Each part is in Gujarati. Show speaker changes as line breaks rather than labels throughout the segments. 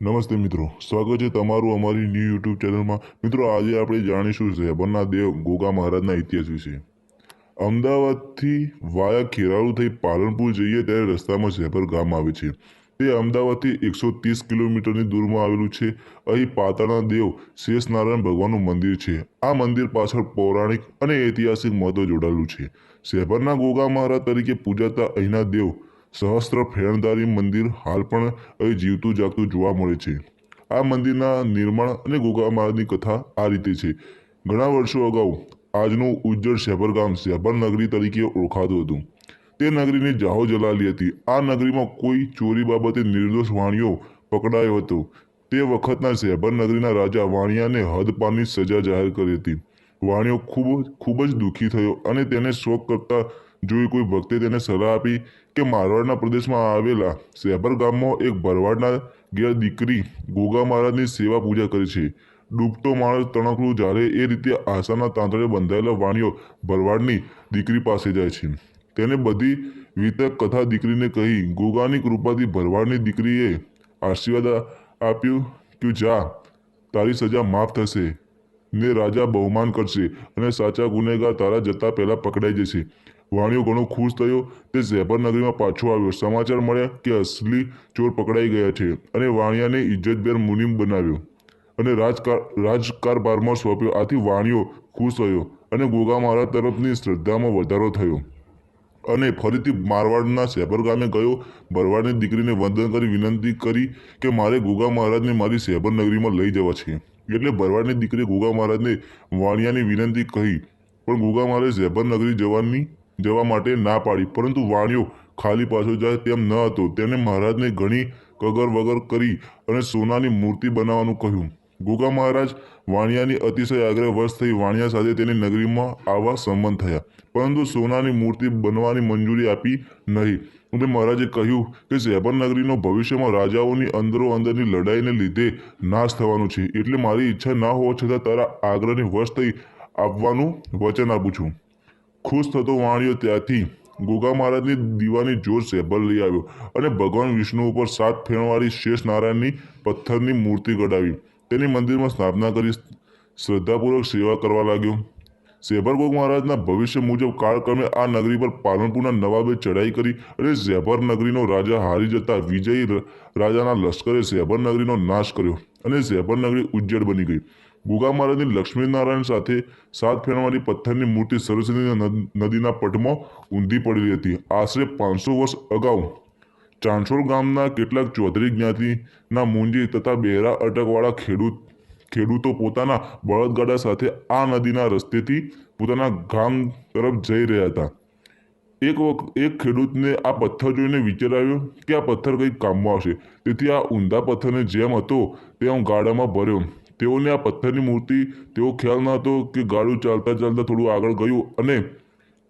નમસ્તે મિત્રો, સ્વાગત છે તમારું અમારી ન્યૂ યુટ્યુબ ચેનલમાં મિત્રો, આજે આપણે જાણીશું ઝેબરના દેવ ગોગા મહારાજના ઇતિહાસ વિશે. અમદાવાદથી વાયા ખેરાળુ થઈ પાલનપુર જઈએ ત્યારે રસ્તામાં ઝેબર ગામ આવે છે. તે અમદાવાદથી એકસો ત્રીસ કિલોમીટરની દૂરમાં આવેલું છે. અહીં પાતાળના દેવ શેષનારાયણ ભગવાનનું મંદિર છે. આ મંદિર પાછળ પૌરાણિક અને ઐતિહાસિક મહત્વ જોડાયેલું છે. શહેરના ગોગા મહારાજ તરીકે પૂજાતા અહીંના દેવ સહસ્ત્ર ફેરણદારી મંદિર હાલ પણ અહીં જીવતું જાગતું જોવા મળે છે. આ મંદિરના નિર્માણ અને ગોગા મહારાજની કથા આ રીતે છે. ઘણા વર્ષો અગાઉ આજનું ઉજ્જળ શેભર ગામ શેભર નગરી તરીકે ઓળખાતું હતું. તે નગરીની જાહો જલાલી હતી. આ નગરીમાં કોઈ ચોરી બાબતે નિર્દોષ વાણીઓ પકડાયો હતો. તે વખતના શેભર નગરીના રાજા વાણિયાને હદપારની સજા જાહેર કરી હતી. વાણિયો ખૂબ ખૂબ જ દુઃખી થયો અને તેને શોક કરતા જોઈ કોઈ ભક્તે તેને સલાહ આપી કે મારવાડના પ્રદેશમાં આવેલા સેબર ગામમાં એક ભરવાડના ઘેર દીકરી ગોગા મહારાજની સેવા પૂજા કરે છે. ડૂબતો માણસ તણકલું જ્યારે એ રીતે આશાના તાંતળે બંધાયેલા વાણીઓ ભરવાડની દીકરી પાસે જાય છે. તેને બધી વિતક કથા દીકરીને કહી ગોગાની કૃપાથી ભરવાડની દીકરીએ આશીર્વાદ આપ્યું કે જા, તારી સજા માફ થશે, ને રાજા બહુમાન કરશે અને સાચા ગુનેગાર તારા જતા પહેલા પકડાઈ જશે. વાણિયો ઘણો ખુશ થયો. તે ઝેબરનગરીમાં પાછો આવ્યો. સમાચાર મળ્યા કે અસલી ચોર પકડાઈ ગયા છે અને વાણિયાને ઇજ્જતભેર મુનિમ બનાવ્યો અને રાજકાર, રાજકારભારમાં સોંપ્યો. આથી વાણિયો ખુશ થયો અને ગોગા મહારાજ તરફની શ્રદ્ધામાં વધારો થયો. અને ફરીથી મારવાડના સેબર ગામે ગયો. ભરવાડની દીકરીને વંદન કરી, વિનંતી કરી કે મારે ગોગા મહારાજને મારી નગરીમાં લઈ જવા છે. એટલે ભરવાડની દીકરી ગોગા મહારાજને વાણિયાની વિનંતી કહી. પણ ગોગા મહારાજ નગરી જવાની જવા માટે ના પાડી. પરંતુ વાણિયો ખાલી પાછો જાય તેમ ન હતો. તેને મહારાજને ઘણી કગર વગર કરી અને સોનાની મૂર્તિ બનાવવાનું કહ્યું. ગોગા મહારાજ વાણિયાની અતિશય આગ્રહ વશ થઈ વાણિયા સાથે તેની નગરીમાં આવવા સંમત થયા. પરંતુ સોનાની મૂર્તિ બનવાની મંજૂરી આપી નહીં. એટલે મહારાજે કહ્યું કે શેભર નગરીનો ભવિષ્યમાં રાજાઓની અંદરો અંદરની લડાઈને લીધે નાશ થવાનો છે. એટલે મારી ઈચ્છા ના હોવા છતાં તારા આગ્રહને વશ થઈ આપવાનું વચન આપું છું. ખુશ થતો વાણિયો ત્યાંથી ગોગા મહારાજની દીવાની જોર શેભર લઈ આવ્યો અને ભગવાન વિષ્ણુ ઉપર સાત ફેણવાળી શેષ નારાયણની પથ્થરની મૂર્તિ કઢાવી તેની મંદિરમાં સ્થાપના કરી શ્રદ્ધાપૂર્વક સેવા કરવા લાગ્યો. સેભર ગોગ મહારાજના ભવિષ્ય મુજબ કાળક્રમે આ નગરી પર પાલનપુરના નવાબે ચઢાઈ કરી અને શેભર નગરીનો રાજા હારી જતા વિજયી રાજાના લશ્કરે શેભર નગરીનો નાશ કર્યો અને શેભર નગરી ઉજ્જડ બની ગઈ. ગોગા મહારાજની લક્ષ્મીનારાયણ સાથે સાત ફેરવાળી પથ્થરની મૂર્તિ સરસ્વતી નદીના પટમાં ઊંધી પડેલી હતી. આશરે પાંચસો વર્ષ અગાઉ ચાંચોર ગામના કેટલાક ચૌધરી જ્ઞાતિના મુંજી તથા બહેરા અટકવાળા ખેડૂત, ખેડૂતો પોતાના બળદગાડા સાથે આ નદીના રસ્તેથી પોતાના ગામ તરફ જઈ રહ્યા હતા. એક વખત એક ખેડૂતને આ પથ્થર જોઈને વિચાર આવ્યો કે આ પથ્થર કંઈક કામમાં આવશે તેથી આ ઊંધા પથ્થરને જેમ હતો તેમ ગાડામાં ભર્યો. તેઓને આ પથ્થરની મૂર્તિ, તેઓ ખ્યાલ ન હતો કે ગાડું ચાલતા ચાલતા થોડું આગળ ગયું અને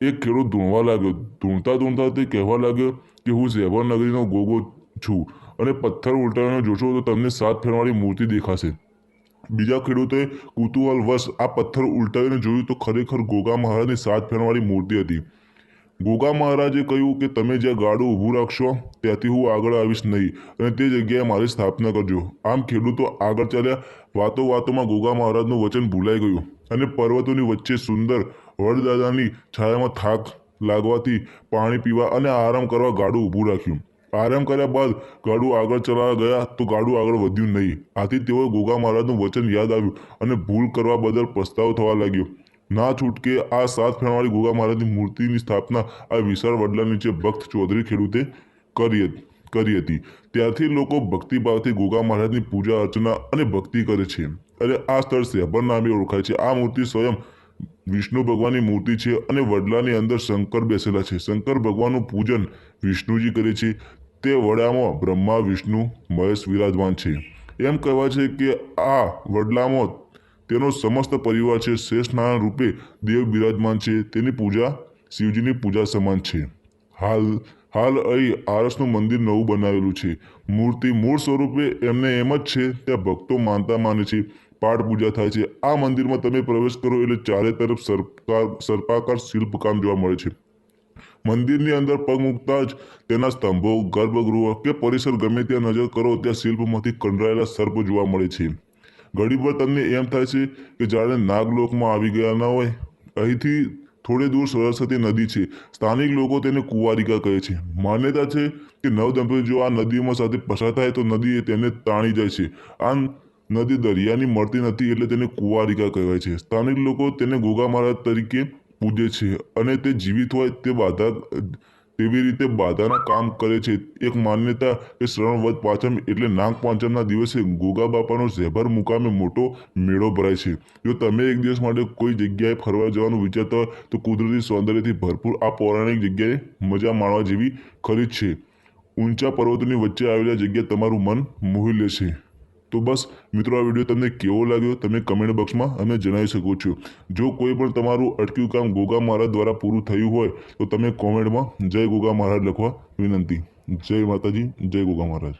એક ખેડૂત ધૂણવા લાગ્યો. ધૂણતા ધૂણતા તે કહેવા લાગ્યો કે, હું ઝેવર નગરીનો ગોગો છું અને પથ્થર ઉલટાવીને જોશો તો તમને સાત ફેરવાળી મૂર્તિ દેખાશે. બીજા ખેડૂતોએ કુતૂહલવશ આ પથ્થર ઉલટાવીને જોયું તો ખરેખર ગોગા મહારાજની સાત ફેરવાળી મૂર્તિ હતી. ગોગા મહારાજે કહ્યું કે તમે જ્યાં ગાડું ઊભું રાખશો, ત્યાંથી હું આગળ આવીશ નહીં. અને તે જગ્યાએ મારી સ્થાપના કરજો. આમ ખેડૂતો આગળ ચાલ્યા વાતો વાતોમાં ગોગા મહારાજનું વચન ભૂલાઈ ગયું અને પર્વતોની વચ્ચે સુંદર વડદાદાની છાયામાં થાક લાગવાથી પાણી પીવા અને આરામ કરવા ગાડું ઊભું રાખ્યું. આરામ કર્યા બાદ ગાડું આગળ ચલાવવા ગયા તો ગાડું આગળ વધ્યું નહીં. આથી તેઓએ ગોગા મહારાજનું વચન યાદ આવ્યું અને ભૂલ કરવા બદલ પસ્તાવો થવા લાગ્યો. ના છૂટકે આ સાત ફેણવાળી ગોગા મહારાજની મૂર્તિની સ્થાપના આ વિશાળ વડલા નીચે ભક્ત ચૌધરી ખેડૂતે કરી કરી હતી. ત્યારથી લોકો ભક્તિભાવથી ગોગા મહારાજની પૂજા અર્ચના અને ભક્તિ કરે છે. અને આ સ્થળ સેભર નામે ઓળખાય છે. આ મૂર્તિ સ્વયં વિષ્ણુ ભગવાનની મૂર્તિ છે અને વડલાની અંદર શંકર બેસેલા છે. શંકર ભગવાનનું પૂજન વિષ્ણુજી કરે છે. તે વડામાં બ્રહ્મા, વિષ્ણુ, મહેશ વિરાજમાન છે. એમ કહેવાય છે કે આ વડલામાં તેનો સમસ્ત પરિવાર છે શ્રેષ્ઠ નારાયણ રૂપે દેવ બિરાજમાન છે. તેની પૂજા શિવજીની પૂજા સમાન છે. હાલ હાલ અહીં આરસનું મંદિર નવું બનાવેલું છે. મૂર્તિ મૂળ સ્વરૂપે એમને એમ જ છે, ત્યાં ભક્તો માનતા માને છે. પાઠ પૂજા થાય છે. આ મંદિરમાં તમે પ્રવેશ કરો એટલે ચારે તરફ સરકાર સર્પાકાર શિલ્પકામ જોવા મળે છે. મંદિરની અંદર પગ મૂકતા જ તેના સ્તંભો, ગર્ભગૃહ કે પરિસર ગમે ત્યાં નજર કરો, ત્યાં શિલ્પમાંથી કંડરાયેલા સર્પ જોવા મળે છે. ઘડી પર તમને એમ થાય છે કે જાણે નાગલોકમાં આવી ગયા ના હોય. અહીંથી થોડે દૂર સરસ્વતી નદી છે. સ્થાનિક લોકો તેને કુંવારિકા કહે છે. માન્યતા છે કે નવ જો આ નદીમાં સાથે પસાર થાય તો નદી તેને તાણી જાય છે. આ નદી દરિયાની મળતી નથી એટલે તેને કુંવારિકા કહેવાય છે. સ્થાનિક લોકો તેને ગોગા મહારાજ તરીકે પૂજે છે અને તે જીવિત હોય તે બાધા તેવી રીતે બાધાના કામ કરે છે. એક માન્યતા કે શ્રવણ વધ પાંચમ એટલે નાગ પાંચમના દિવસે ગોગા બાપાનો ઝેભર મુકામે મોટો મેળો ભરાય છે. જો તમે એક દિવસ માટે કોઈ જગ્યાએ ફરવા જવાનું વિચારતા હોય, તો કુદરતી સૌંદર્યથી ભરપૂર આ પૌરાણિક જગ્યાએ મજા માણવા જેવી ખરી છે. ઊંચા પર્વતોની વચ્ચે આવેલા જગ્યા તમારું મન મોહી લેશે. તો બસ, મિત્રો, આ વીડિયો તમને કેવો લાગ્યો તમે કમેન્ટ બોક્સમાં અમે જણાવી શકો છો. જો કોઈ પણ તમારું અટક્યું કામ ગોગા મહારાજ દ્વારા પૂરું થયું હોય, તો તમે કોમેન્ટમાં જય ગોગા મહારાજ લખવા વિનંતી. જય માતાજી, જય ગોગા મહારાજ.